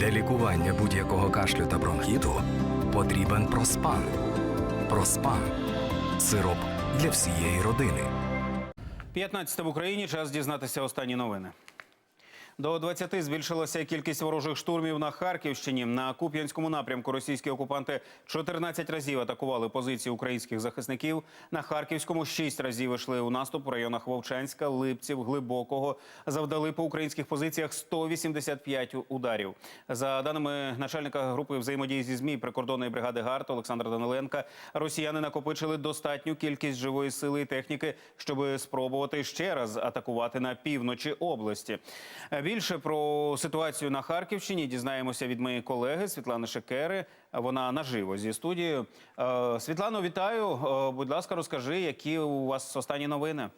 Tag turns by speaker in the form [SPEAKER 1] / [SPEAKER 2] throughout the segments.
[SPEAKER 1] Для лікування будь-якого кашлю та бронхіту потрібен проспан. Проспан сироп для всієї родини.
[SPEAKER 2] 15 в Україні час дізнатися останні новини. До 20 збільшилася кількість ворожих штурмів на Харківщині. На Куп'янському напрямку російські окупанти 14 разів атакували позиції українських захисників. На Харківському 6 разів йшли у наступ у районах Вовчанська, Липців, Глибокого. Завдали по українських позиціях 185 ударів. За даними начальника групи взаємодії зі змі прикордонної бригади ГАРТ Олександра Даниленка, росіяни накопичили достатню кількість живої сили і техніки, щоб спробувати ще раз атакувати на півночі області. Більше про ситуацію на Харківщині дізнаємося від моєї колеги Світлани Шекери. Вона наживо зі студією. Е, Світлано, вітаю. Е, Будь ласка, розкажи, які у вас останні новини.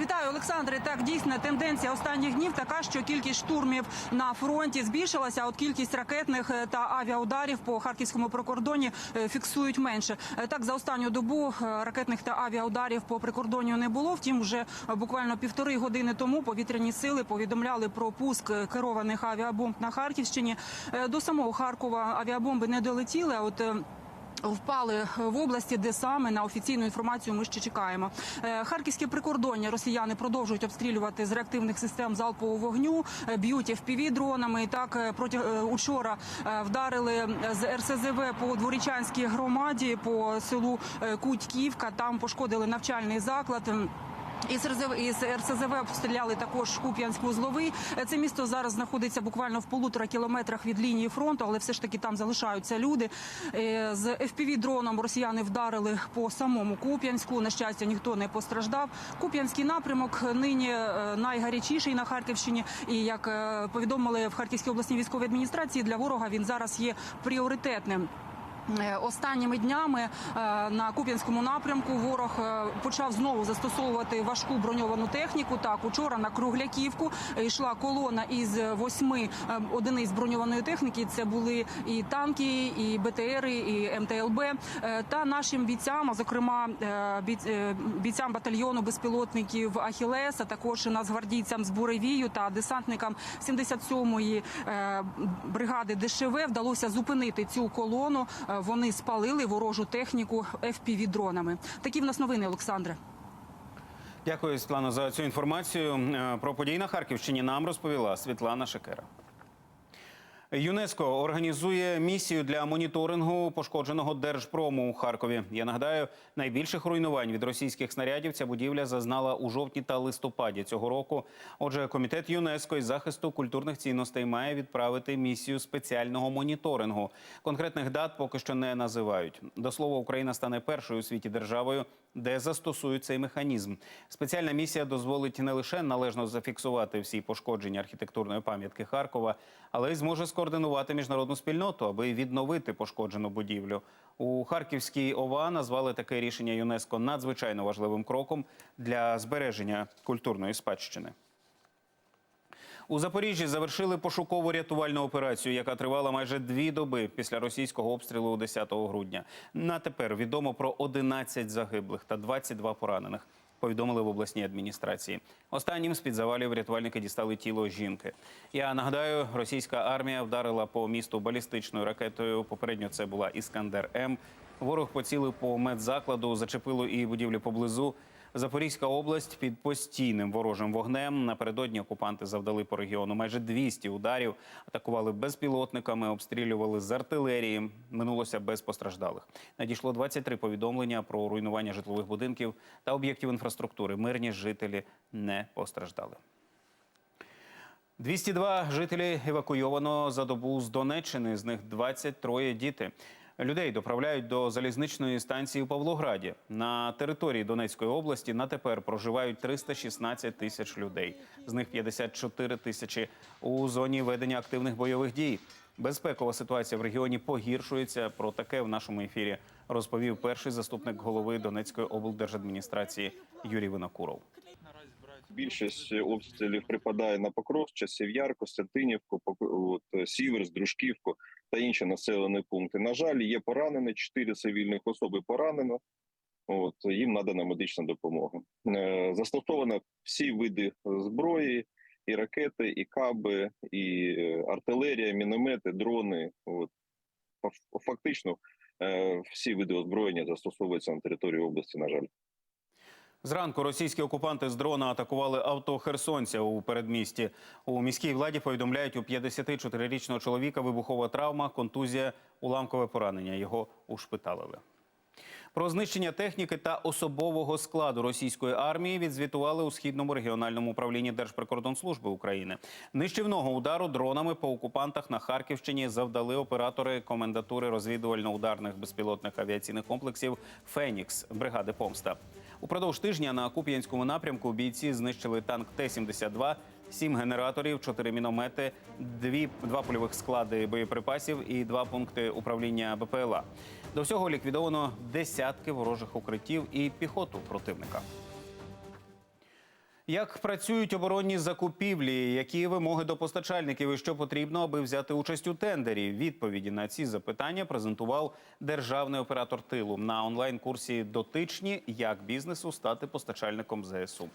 [SPEAKER 3] Вітаю, Олександре. Так, дійсно, тенденція останніх днів така, що кількість штурмів на фронті збільшилася. а От кількість ракетних е, та авіаударів по харківському прикордоні е, фіксують менше. Е, Так, за останню добу ракетних та авіаударів по прикордонню не було. Втім, вже буквально півтори години тому повітряні сили повідомляли про пуск керованих авіабомб на Харківщині. До самого Харкова авіабомби не долетіли. а От Впали в області, де саме на офіційну інформацію ми ще чекаємо. Е, Харківське прикордоння росіяни продовжують обстрілювати з реактивних систем залпового вогню, е, б'ють fpv дронами. Так е, проти учора вдарили з РСЗВ по дворічанській громаді по селу Кутьківка. Там пошкодили навчальний заклад. Із РЗВ, із РСЗВ обстріляли також Куп'янськ-Вузловий. Е, Це місто зараз знаходиться буквально в полутора кілометрах від лінії фронту, але все ж таки там залишаються люди. Е, З FPV-дроном росіяни вдарили по самому Куп'янську. На щастя, ніхто не постраждав. Куп'янський напрямок нині е, найгарячіший на Харківщині. І як е, повідомили в Харківській обласній військовій адміністрації, для ворога він зараз є пріоритетним. Е, Останніми днями е, на Куп'янському напрямку ворог е, почав знову застосовувати важку броньовану техніку. Так, учора на Кругляківку йшла колона із восьми одиниць броньованої техніки. Це були і танки, і БТРи, і МТЛБ. Та нашим бійцям, а зокрема бійцям батальйону безпілотників Ахілес, а також нацгвардійцям з Буревію та десантникам 77-ї е, бригади ДШВ вдалося зупинити цю колону. Вони спалили ворожу техніку FPV-дронами. Такі в нас новини, Олександре.
[SPEAKER 2] Дякую, Світлано, за цю інформацію. Е, Про події на Харківщині нам розповіла Світлана Шекера. ЮНЕСКО організує місію для моніторингу пошкодженого держпрому у Харкові. Я нагадаю, найбільших руйнувань від російських снарядів ця будівля зазнала у жовтні та листопаді цього року. Отже, комітет ЮНЕСКО із захисту культурних цінностей має відправити місію спеціального моніторингу. Конкретних дат поки що не називають. До слова, Україна стане першою у світі державою, де застосують цей механізм. Спеціальна місія дозволить не лише належно зафіксувати всі пошкодження архітектурної пам'ятки Харкова, але й зможе скоординувати міжнародну спільноту, аби відновити пошкоджену будівлю. У Харківській ОВА назвали таке рішення ЮНЕСКО надзвичайно важливим кроком для збереження культурної спадщини. У Запоріжжі завершили пошукову рятувальну операцію, яка тривала майже дві доби після російського обстрілу 10 грудня. На тепер відомо про 11 загиблих та 22 поранених. Повідомили в обласній адміністрації. Останнім з під завалів рятувальники дістали тіло жінки. Я нагадаю, російська армія вдарила по місту балістичною ракетою. Попередньо це була Іскандер М. Ворог поцілив по медзакладу, зачепило і будівлі поблизу. Запорізька область під постійним ворожим вогнем. Напередодні окупанти завдали по регіону майже 200 ударів, атакували безпілотниками, обстрілювали з артилерії. Минулося без постраждалих. Надійшло 23 повідомлення про руйнування житлових будинків та об'єктів інфраструктури. Мирні жителі не постраждали. 202 жителі евакуйовано за добу з Донеччини. З них 23 діти. Людей доправляють до залізничної станції у Павлограді. На території Донецької області на тепер проживають 316 тисяч людей. З них 54 тисячі у зоні ведення активних бойових дій. Безпекова ситуація в регіоні погіршується. Про таке в нашому ефірі розповів перший заступник голови Донецької облдержадміністрації Юрій Винокуров.
[SPEAKER 4] Більшість обстрілів припадає на Покров, Часів Яр, Костянтинівку, Сіверс, Дружківку та інші населені пункти. На жаль, є поранені, чотири цивільних особи поранено. От, їм надана медична допомога. Е, Застосовано всі види зброї, і ракети, і каби, і е, артилерія, міномети, дрони. От фактично е, всі види озброєння застосовуються на території області. На жаль.
[SPEAKER 2] Зранку російські окупанти з дрона атакували авто херсонця у передмісті. У міській владі повідомляють, у 54-річного чоловіка вибухова травма, контузія, уламкове поранення. Його ушпиталили. Про знищення техніки та особового складу російської армії відзвітували у східному регіональному управлінні Держприкордонслужби України. Нищівного удару дронами по окупантах на Харківщині завдали оператори комендатури розвідувально-ударних безпілотних авіаційних комплексів Фенікс бригади Помста. Упродовж тижня на Куп'янському напрямку бійці знищили танк Т-72, сім генераторів, чотири міномети, дві два польових склади боєприпасів і два пункти управління БПЛА. До всього ліквідовано десятки ворожих укриттів і піхоту противника. Як працюють оборонні закупівлі? Які вимоги до постачальників і що потрібно, аби взяти участь у тендері? Відповіді на ці запитання презентував державний оператор тилу на онлайн-курсі Дотичні як бізнесу стати постачальником ЗСУ.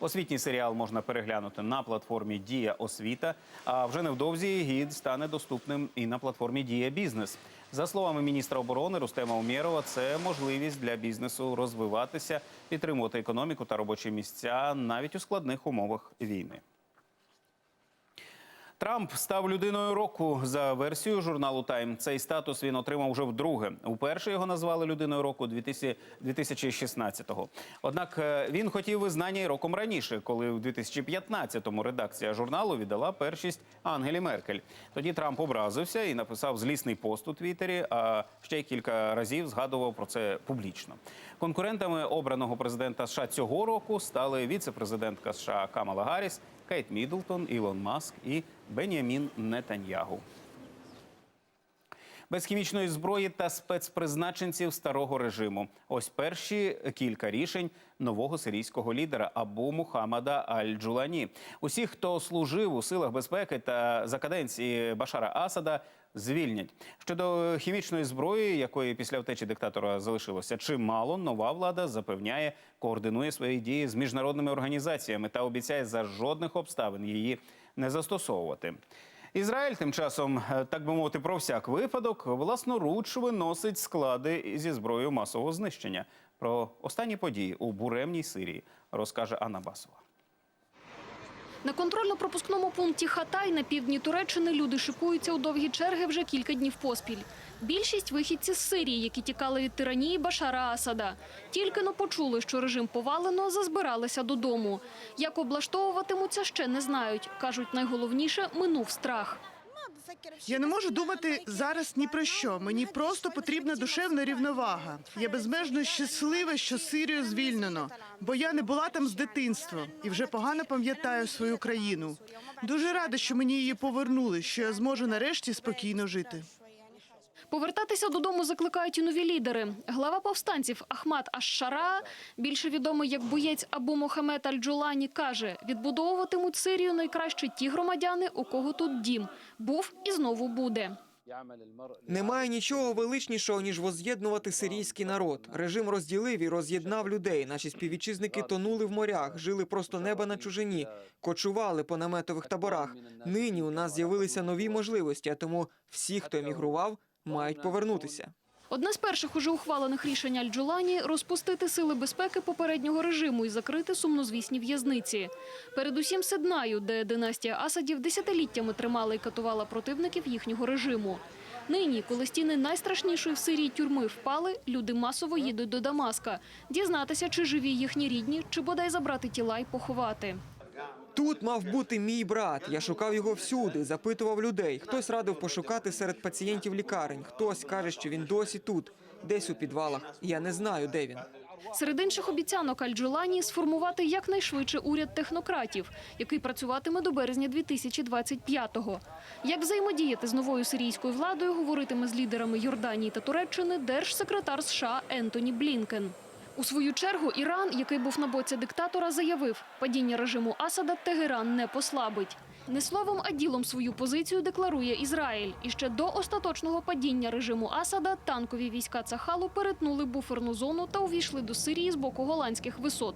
[SPEAKER 2] Освітній серіал можна переглянути на платформі Дія освіта. А вже невдовзі гід стане доступним і на платформі Дія бізнес. За словами міністра оборони Рустема Умєрова, це можливість для бізнесу розвиватися, підтримувати економіку та робочі місця навіть у складних умовах війни. Трамп став людиною року за версією журналу Тайм. Цей статус він отримав вже вдруге. Уперше його назвали людиною року 2000 2016-го. Однак е, він хотів визнання й роком раніше, коли в 2015-му редакція журналу віддала першість Ангелі Меркель. Тоді Трамп образився і написав злісний пост у Твіттері, а ще кілька разів згадував про це публічно. Конкурентами обраного президента США цього року стали віце-президентка США Камала Гарріс, Кейт Міддлтон, Ілон Маск і Бенямін Нетаньягу. Без хімічної зброї та спецпризначенців старого режиму. Ось перші кілька рішень нового сирійського лідера Абу Мухаммада Аль-Джулані. Усіх, хто служив у силах безпеки та за каденції Башара Асада, звільнять. Щодо хімічної зброї, якої після втечі диктатора залишилося чимало, нова влада запевняє, координує свої дії з міжнародними організаціями та обіцяє за жодних обставин її не застосовувати. Ізраїль тим часом, е, так би мовити, про всяк випадок власноруч виносить склади зі зброєю масового знищення. Про останні події у буремній Сирії розкаже Анна Басова.
[SPEAKER 5] На контрольно-пропускному пункті Хатай на півдні Туреччини люди шикуються у довгі черги вже кілька днів поспіль. Більшість вихідці з Сирії, які тікали від тиранії Башара Асада. Тільки но почули, що режим повалено, зазбиралися додому. Як облаштовуватимуться, ще не знають. Кажуть, найголовніше – минув страх.
[SPEAKER 6] Я не можу думати зараз ні про що. Мені просто потрібна душевна рівновага. Я безмежно щаслива, що Сирію звільнено, бо я не була там з дитинства і вже погано пам'ятаю свою країну. Дуже рада, що мені її повернули, що я зможу нарешті спокійно жити.
[SPEAKER 5] Повертатися додому закликають і нові лідери. Глава повстанців Ахмад Аш-Шара, більше відомий як боєць Абу Мохамед Аль-Джулані, каже, відбудовуватимуть Сирію найкраще ті громадяни, у кого тут дім. Був і знову буде.
[SPEAKER 7] Немає нічого величнішого, ніж воз'єднувати сирійський народ. Режим розділив і роз'єднав людей. Наші співвітчизники тонули в морях, жили просто неба на чужині, кочували по наметових таборах. Нині у нас з'явилися нові можливості, а тому всі, хто емігрував, мають повернутися.
[SPEAKER 5] Одне з перших уже ухвалених рішень Аль-Джулані – розпустити сили безпеки попереднього режиму і закрити сумнозвісні в'язниці. Передусім Седнаю, де династія Асадів десятиліттями тримала і катувала противників їхнього режиму. Нині, коли стіни найстрашнішої в Сирії тюрми впали, люди масово їдуть до Дамаска. Дізнатися, чи живі їхні рідні, чи бодай забрати тіла й поховати.
[SPEAKER 7] Тут мав бути мій брат. Я шукав його всюди, запитував людей. Хтось радив пошукати серед пацієнтів лікарень. Хтось каже, що він досі тут, десь у підвалах. Я не знаю, де він.
[SPEAKER 5] Серед інших обіцянок Аль-Джулані – сформувати якнайшвидше уряд технократів, який працюватиме до березня 2025-го. Як взаємодіяти з новою сирійською владою, говоритиме з лідерами Йорданії та Туреччини держсекретар США Ентоні Блінкен. У свою чергу Іран, який був на боці диктатора, заявив, падіння режиму Асада Тегеран не послабить. Не словом, а ділом свою позицію декларує Ізраїль. І ще до остаточного падіння режиму Асада танкові війська Цахалу перетнули буферну зону та увійшли до Сирії з боку голландських висот.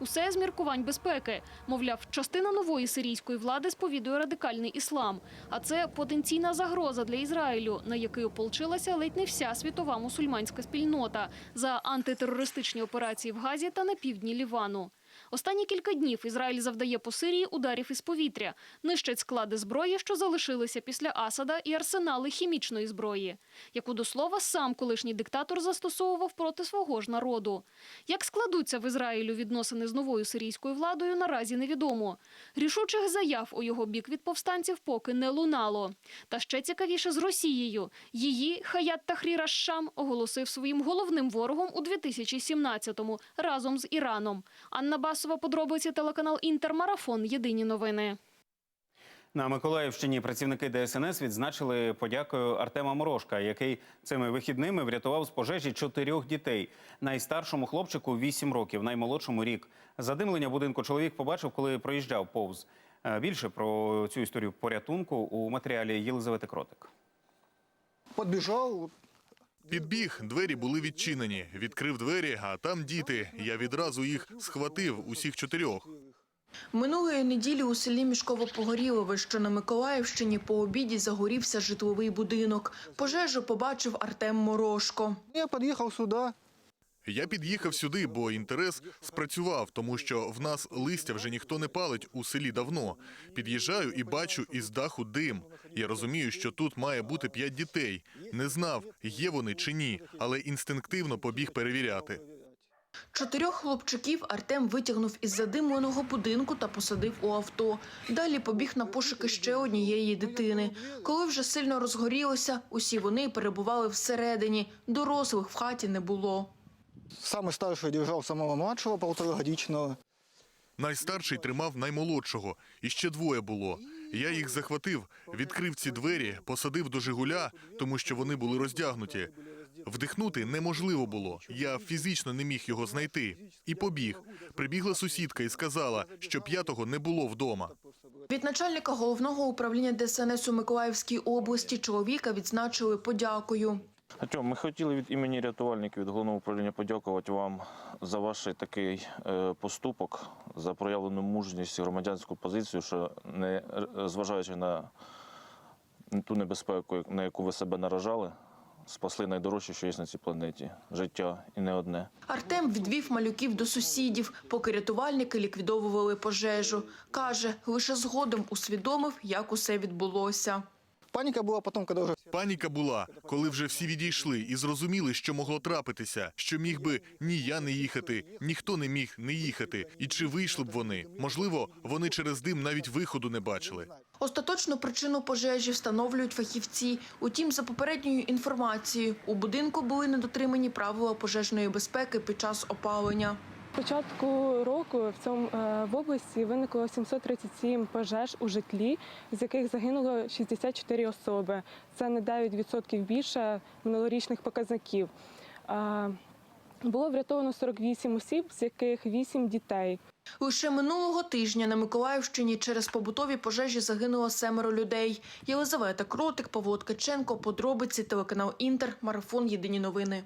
[SPEAKER 5] Усе з міркувань безпеки. Мовляв, частина нової сирійської влади сповідує радикальний іслам. А це потенційна загроза для Ізраїлю, на який ополчилася ледь не вся світова мусульманська спільнота за антитерористичні операції в Газі та на півдні Лівану. Останні кілька днів Ізраїль завдає по Сирії ударів із повітря, нищать склади зброї, що залишилися після Асада, і арсенали хімічної зброї, яку до слова сам колишній диктатор застосовував проти свого ж народу. Як складуться в Ізраїлю відносини з новою сирійською владою, наразі невідомо. Рішучих заяв у його бік від повстанців поки не лунало. Та ще цікавіше з Росією. Її Хаят Тахрір Аш-Шам оголосив своїм головним ворогом у 2017-му разом з Іраном. Анна Басова, подробиці телеканал Інтермарафон. Єдині новини.
[SPEAKER 2] На Миколаївщині працівники ДСНС відзначили подякою Артема Морошка, який цими вихідними врятував з пожежі чотирьох дітей. Найстаршому хлопчику 8 років, наймолодшому рік. Задимлення будинку чоловік побачив, коли проїжджав повз. Е, Більше про цю історію порятунку у матеріалі Єлизавети Кротик.
[SPEAKER 8] Подбежал,
[SPEAKER 9] Підбіг, двері були відчинені. Відкрив двері, а там діти. Я відразу їх схватив, усіх чотирьох.
[SPEAKER 10] Минулої неділі у селі Мішково-Погорілове, що на Миколаївщині, по обіді загорівся житловий будинок. Пожежу побачив Артем Морошко.
[SPEAKER 8] я під'їхав сюда.
[SPEAKER 9] Я під'їхав сюди, бо інтерес спрацював, тому що в нас листя вже ніхто не палить у селі давно. Під'їжджаю і бачу із даху дим. Я розумію, що тут має бути п'ять дітей. Не знав, є вони чи ні, але інстинктивно побіг перевіряти.
[SPEAKER 10] Чотирьох хлопчиків Артем витягнув із задимленого будинку та посадив у авто. Далі побіг на пошуки ще однієї дитини. Коли вже сильно розгорілося, усі вони перебували всередині. Дорослих в хаті не було.
[SPEAKER 8] Самый старший держал самого младшего, полуторагодичного.
[SPEAKER 9] Найстарший тримав наймолодшого, і ще двоє було. Я їх захватив, відкрив ці двері, посадив до Жигуля, тому що вони були роздягнуті. Вдихнути неможливо було. Я фізично не міг його знайти. І побіг. Прибігла сусідка і сказала, що п'ятого не було вдома.
[SPEAKER 10] Від начальника головного управління ДСНС у Миколаївській області чоловіка відзначили подякою.
[SPEAKER 11] Артем, ми хотіли від імені рятувальників від головного управління подякувати вам за ваш такий е, поступок, за проявлену мужність і громадянську позицію, що не е, зважаючи на ту небезпеку, на яку ви себе наражали, спасли найдорожче, що є на цій планеті життя і не одне.
[SPEAKER 10] Артем відвів малюків до сусідів, поки рятувальники ліквідовували пожежу. Каже, лише згодом усвідомив, як усе відбулося.
[SPEAKER 8] Паника была потом, когда уже
[SPEAKER 9] Паніка була, коли вже всі відійшли і зрозуміли, що могло трапитися, що міг би ні я не їхати, ніхто не міг не їхати. І чи вийшли б вони? Можливо, вони через дим навіть виходу не бачили.
[SPEAKER 10] Остаточну причину пожежі встановлюють фахівці. Утім, за попередньою інформацією, у будинку були недотримані правила пожежної безпеки під час опалення.
[SPEAKER 12] Початку року в цьому е, в області виникло 737 пожеж у житлі, з яких загинуло 64 особи. Це на 9% більше минулорічних показників. Було врятовано 48 осіб, з яких 8 дітей.
[SPEAKER 10] Лише минулого тижня на Миколаївщині через побутові пожежі загинуло семеро людей. Єлизавета Кротик, Павло Ткаченко, подробиці, телеканал Інтер, марафон Єдині новини.